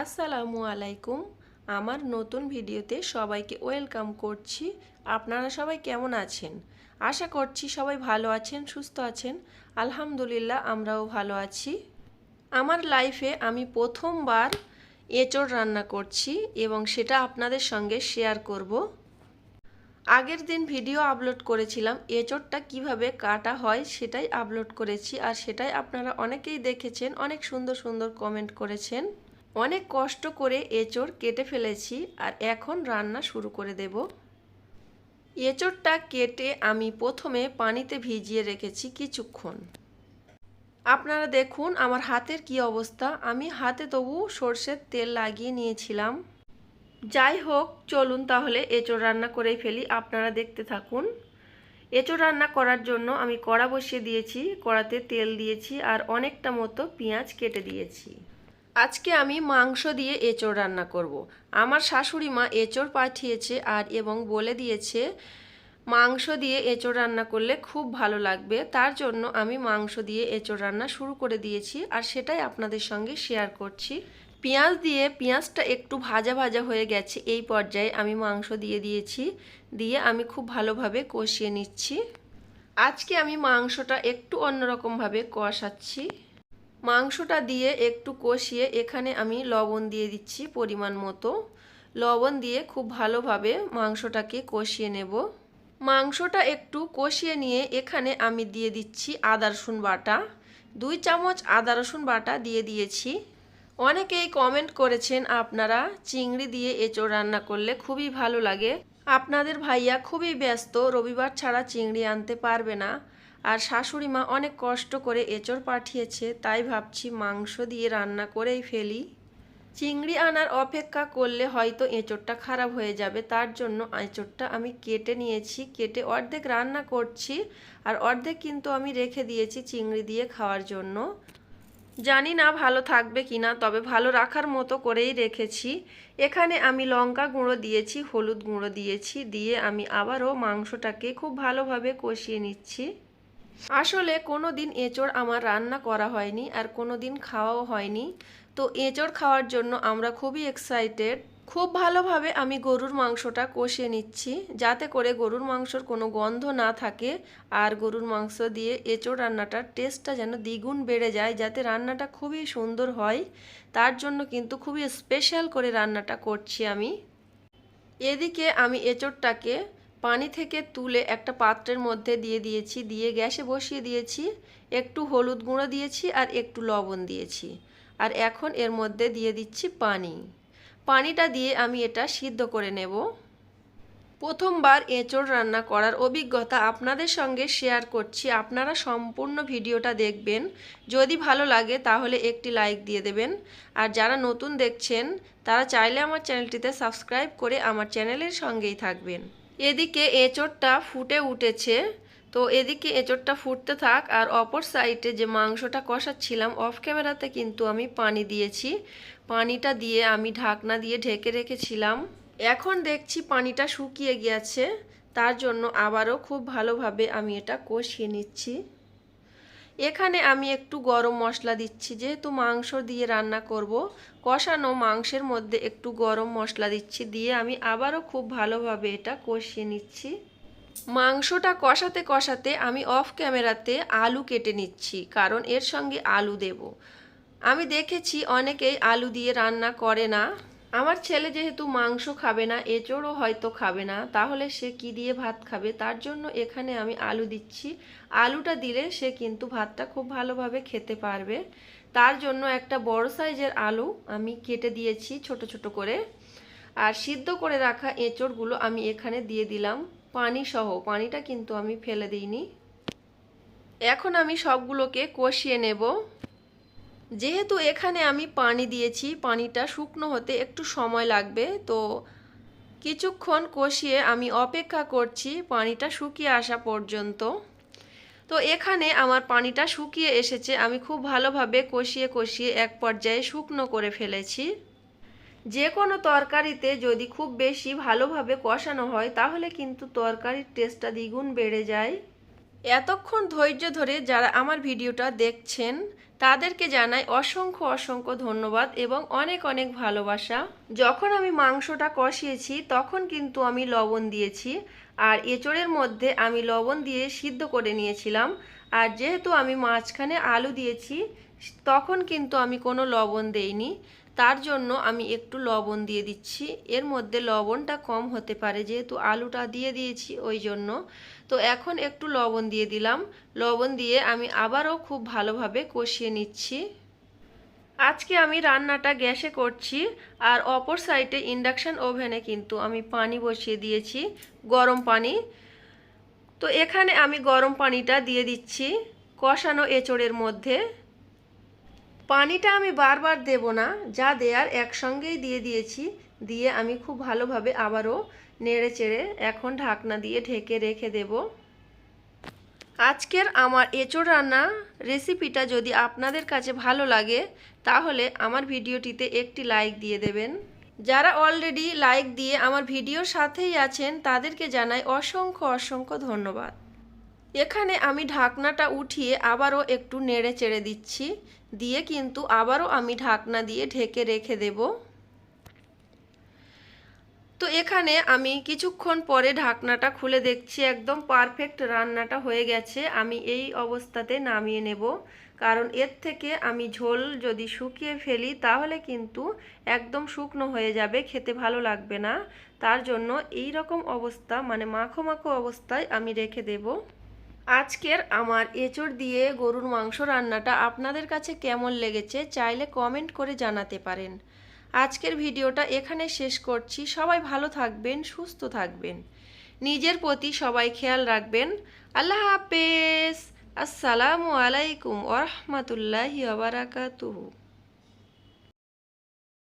আসসালামু আলাইকুম। আমার নতুন ভিডিওতে সবাইকে ওয়েলকাম করছি। আপনারা সবাই কেমন আছেন? আশা করছি সবাই ভালো আছেন, সুস্থ আছেন। আলহামদুলিল্লাহ, আমরাও ভালো আছি। আমার লাইফে আমি প্রথমবার এঁচড় রান্না করছি এবং সেটা আপনাদের সঙ্গে শেয়ার করব। আগের দিন ভিডিও আপলোড করেছিলাম, এঁচড়টা কীভাবে কাটা হয় সেটাই আপলোড করেছি। আর সেটাই আপনারা অনেকেই দেখেছেন, অনেক সুন্দর সুন্দর কমেন্ট করেছেন। অনেক কষ্ট করে এঁচড় কেটে ফেলেছি আর এখন রান্না শুরু করে দেব। এঁচড়টা কেটে আমি প্রথমে পানিতে ভিজিয়ে রেখেছি কিছুক্ষণ। আপনারা দেখুন আমার হাতের কি অবস্থা। আমি হাতে তবু সর্ষের তেল লাগিয়ে নিয়েছিলাম। যাই হোক, চলুন তাহলে এঁচড় রান্না করেই ফেলি। আপনারা দেখতে থাকুন। এঁচড় রান্না করার জন্য আমি কড়া বসিয়ে দিয়েছি, কড়াতে তেল দিয়েছি আর অনেকটা মতো পেঁয়াজ কেটে দিয়েছি। আজকে আমি মাংস দিয়ে এঁচড় রান্না করব। আমার শাশুড়ি মা এঁচড় পাঠিয়েছে আর এবং বলে দিয়েছে, মাংস দিয়ে এঁচড় রান্না করলে খুব ভালো লাগবে। তার জন্য আমি মাংস দিয়ে এঁচড় রান্না শুরু করে দিয়েছি আর সেটাই আপনাদের সঙ্গে শেয়ার করছি। পেঁয়াজ দিয়ে, পেঁয়াজটা একটু ভাজা ভাজা হয়ে গেছে এই পর্যায়ে আমি মাংস দিয়ে দিয়েছি, দিয়ে আমি খুব ভালোভাবে কষিয়ে নিচ্ছি। আজকে আমি মাংসটা একটু অন্যরকমভাবে কষাচ্ছি। মাংসটা দিয়ে একটু কষিয়ে এখানে আমি লবণ দিয়ে দিচ্ছি পরিমাণ মতো। লবণ দিয়ে খুব ভালোভাবে মাংসটাকে কষিয়ে নেব। মাংসটা একটু কষিয়ে নিয়ে এখানে আমি দিয়ে দিচ্ছি আদা, রসুন বাটা। দুই চামচ আদা, রসুন বাটা দিয়ে দিয়েছি। অনেকেই কমেন্ট করেছেন, আপনারা চিংড়ি দিয়ে এঁচড় রান্না করলে খুবই ভালো লাগে। আপনাদের ভাইয়া খুবই ব্যস্ত, রবিবার ছাড়া চিংড়ি আনতে পারবে না। আর শাশুড়ি মা অনেক কষ্ট করে এঁচড় পাঠিয়েছে, তাই ভাবছি মাংস দিয়ে রান্না করেই ফেলি। চিংড়ি আনার অপেক্ষা করলে হয়তো এঁচড়টা খারাপ হয়ে যাবে, তার জন্য এঁচড়টা আমি কেটে নিয়েছি, কেটে অর্ধেক রান্না করছি আর অর্ধেক কিন্তু আমি রেখে দিয়েছি চিংড়ি দিয়ে খাওয়ার জন্য। জানি না ভালো থাকবে কি না, তবে ভালো রাখার মতো করেই রেখেছি। এখানে আমি লঙ্কা গুঁড়ো দিয়েছি, হলুদ গুঁড়ো দিয়েছি, দিয়ে আমি আবারও মাংসটাকে খুব ভালোভাবে কষিয়ে নিচ্ছি। আসলে কোনো দিন এঁচড় আমার রান্না করা হয়নি আর কোনো দিন খাওয়াও হয়নি। তো এঁচড় খাওয়ার জন্য আমরা খুবই এক্সাইটেড খুব ভালোভাবে আমি গরুর মাংসটা কষিয়ে নিচ্ছি যাতে করে গরুর মাংসর কোনো গন্ধ না থাকে আর গরুর মাংস দিয়ে এঁচড় রান্নাটার টেস্টটা যেন দ্বিগুণ বেড়ে যায় যাতে রান্নাটা খুবই সুন্দর হয়। তার জন্য কিন্তু খুবই স্পেশাল করে রান্নাটা করছি আমি। এদিকে আমি এঁচড়টাকে পানি থেকে তুলে একটা পাত্রের মধ্যে দিয়ে দিয়েছি, দিয়ে গ্যাসে বসিয়ে দিয়েছি, একটু হলুদ গুঁড়ো দিয়েছি আর একটু লবণ দিয়েছি। আর এখন এর মধ্যে দিয়ে দিচ্ছি পানি। পানিটা দিয়ে আমি এটা সিদ্ধ করে নেব। প্রথমবার এঁচড় রান্না করার অভিজ্ঞতা আপনাদের সঙ্গে শেয়ার করছি। আপনারা সম্পূর্ণ ভিডিওটা দেখবেন। যদি ভালো লাগে তাহলে একটি লাইক দিয়ে দেবেন। আর যারা নতুন দেখছেন, তারা চাইলে আমার চ্যানেলটিতে সাবস্ক্রাইব করে আমার চ্যানেলের সঙ্গেই থাকবেন। এদিকে এঁচড়টা ফুটে উঠেছে। তো এদিকে এঁচড়টা ফুটতে থাক আর অপর সাইডে যে মাংসটা কষাচ্ছিলাম অফ ক্যামেরাতে কিন্তু আমি পানি দিয়েছি। পানিটা দিয়ে আমি ঢাকনা দিয়ে ঢেকে রেখেছিলাম। এখন দেখছি পানিটা শুকিয়ে গিয়েছে। তার জন্য আবারও খুব ভালোভাবে আমি এটা কষিয়ে নিচ্ছি। এখানে আমি একটু গরম মশলা দিচ্ছি, যেহেতু মাংস দিয়ে রান্না করব। কষানো মাংসের মধ্যে একটু গরম মশলা দিচ্ছি, দিয়ে আমি আবারও খুব ভালোভাবে এটা কষিয়ে নিচ্ছি। মাংসটা কষাতে কষাতে আমি অফ ক্যামেরাতে আলু কেটে নিচ্ছি, কারণ এর সঙ্গে আলু দেব। আমি দেখেছি অনেকেই আলু দিয়ে রান্না করে না। আমার ছেলে যেহেতু মাংস খাবে না, এঁচড়ও হয়তো খাবে না, তাহলে সে কি দিয়ে ভাত খাবে? তার জন্য এখানে আমি আলু দিচ্ছি। আলুটা দিলে সে কিন্তু ভাতটা খুব ভালোভাবে খেতে পারবে। তার জন্য একটা বড় সাইজের আলু আমি কেটে দিয়েছি ছোট ছোট করে। আর সিদ্ধ করে রাখা এঁচড়গুলো আমি এখানে দিয়ে দিলাম। পানি সহ, পানিটা কিন্তু আমি ফেলে দিইনি। এখন আমি সবগুলোকে কষিয়ে নেব। যেহেতু এখানে আমি পানি দিয়েছি, পানিটা শুকনো হতে একটু সময় লাগবে, তো কিছুক্ষণ কষিয়ে আমি অপেক্ষা করছি পানিটা শুকিয়ে আসা পর্যন্ত। তো এখানে আমার পানিটা শুকিয়ে এসেছে, আমি খুব ভালোভাবে কষিয়ে কষিয়ে এক পর্যায়ে শুকনো করে ফেলেছি। যে কোনো তরকারিতে যদি খুব বেশি ভালোভাবে কষানো হয়, তাহলে কিন্তু তরকারির টেস্টটা দ্বিগুণ বেড়ে যায়। এতক্ষণ ধৈর্য ধরে যারা আমার ভিডিওটা দেখছেন তাদেরকে জানাই অসংখ্য অসংখ্য ধন্যবাদ এবং অনেক অনেক ভালোবাসা। যখন আমি মাংসটা কষিয়েছি, তখন কিন্তু আমি লবণ দিয়েছি। আর এঁচড়ের মধ্যে আমি লবণ দিয়ে সিদ্ধ করে নিয়েছিলাম। আর যেহেতু আমি মাঝখানে আলু দিয়েছি, তখন কিন্তু আমি কোনো লবণ দেইনি। তার জন্য আমি একটু লবণ দিয়ে দিচ্ছি। এর মধ্যে লবণটা কম হতে পারে, যেহেতু আলুটা দিয়ে দিয়েছি ওই জন্য। তো এখন একটু লবণ দিয়ে দিলাম। লবণ দিয়ে আমি আবারও খুব ভালোভাবে কষিয়ে নিচ্ছি। আজকে আমি রান্নাটা গ্যাসে করছি, আর অপর সাইডে ইন্ডাকশান ওভেনে কিন্তু আমি পানি বসিয়ে দিয়েছি, গরম পানি। তো এখানে আমি গরম পানিটা দিয়ে দিচ্ছি কষানো এঁচড়ের মধ্যে। পানিটা আমি বারবার দেব না, যা দেয়ার একসঙ্গেই দিয়ে দিয়েছি, দিয়ে আমি খুব ভালোভাবে আবারও নেড়ে চেড়ে এখন ঢাকনা দিয়ে ঢেকে রেখে দেব। আজকের আমার এঁচড় রান্না রেসিপিটা যদি আপনাদের কাছে ভালো লাগে, তাহলে আমার ভিডিওটিতে একটি লাইক দিয়ে দেবেন। যারা অলরেডি লাইক দিয়ে আমার ভিডিওর সাথেই আছেন, তাদেরকে জানাই অসংখ্য অসংখ্য ধন্যবাদ। এখানে আমি ঢাকনাটা উঠিয়ে আবারও একটু নেড়ে চেড়ে দিচ্ছি। দিয়ে কিন্তু আবারও আমি ঢাকনা দিয়ে ঢেকে রেখে দেব। তো এখানে আমি কিছুক্ষণ পরে ঢাকনাটা খুলে দেখছি, একদম পারফেক্ট রান্নাটা হয়ে গেছে। আমি এই অবস্থাতে নামিয়ে নেব। কারণ এর থেকে আমি ঝোল যদি শুকিয়ে ফেলি, তাহলে কিন্তু একদম শুকনো হয়ে যাবে, খেতে ভালো লাগবে না। তার জন্য এই রকম অবস্থা মানে মাখো মাখো অবস্থায় আমি রেখে দেবো। আজকের আমার এঁচড় দিয়ে গরুর মাংস রান্নাটা আপনাদের কাছে কেমন লেগেছে চাইলে কমেন্ট করে জানাতে পারেন। আজকের ভিডিওটা এখানে শেষ করছি। সবাই ভালো থাকবেন, সুস্থ থাকবেন। নিজের প্রতি সবাই খেয়াল রাখবেন। আল্লাহ হাফেজ। আসসালামু আলাইকুম ওরহমতুল্লাহি ওবরাকাতুহু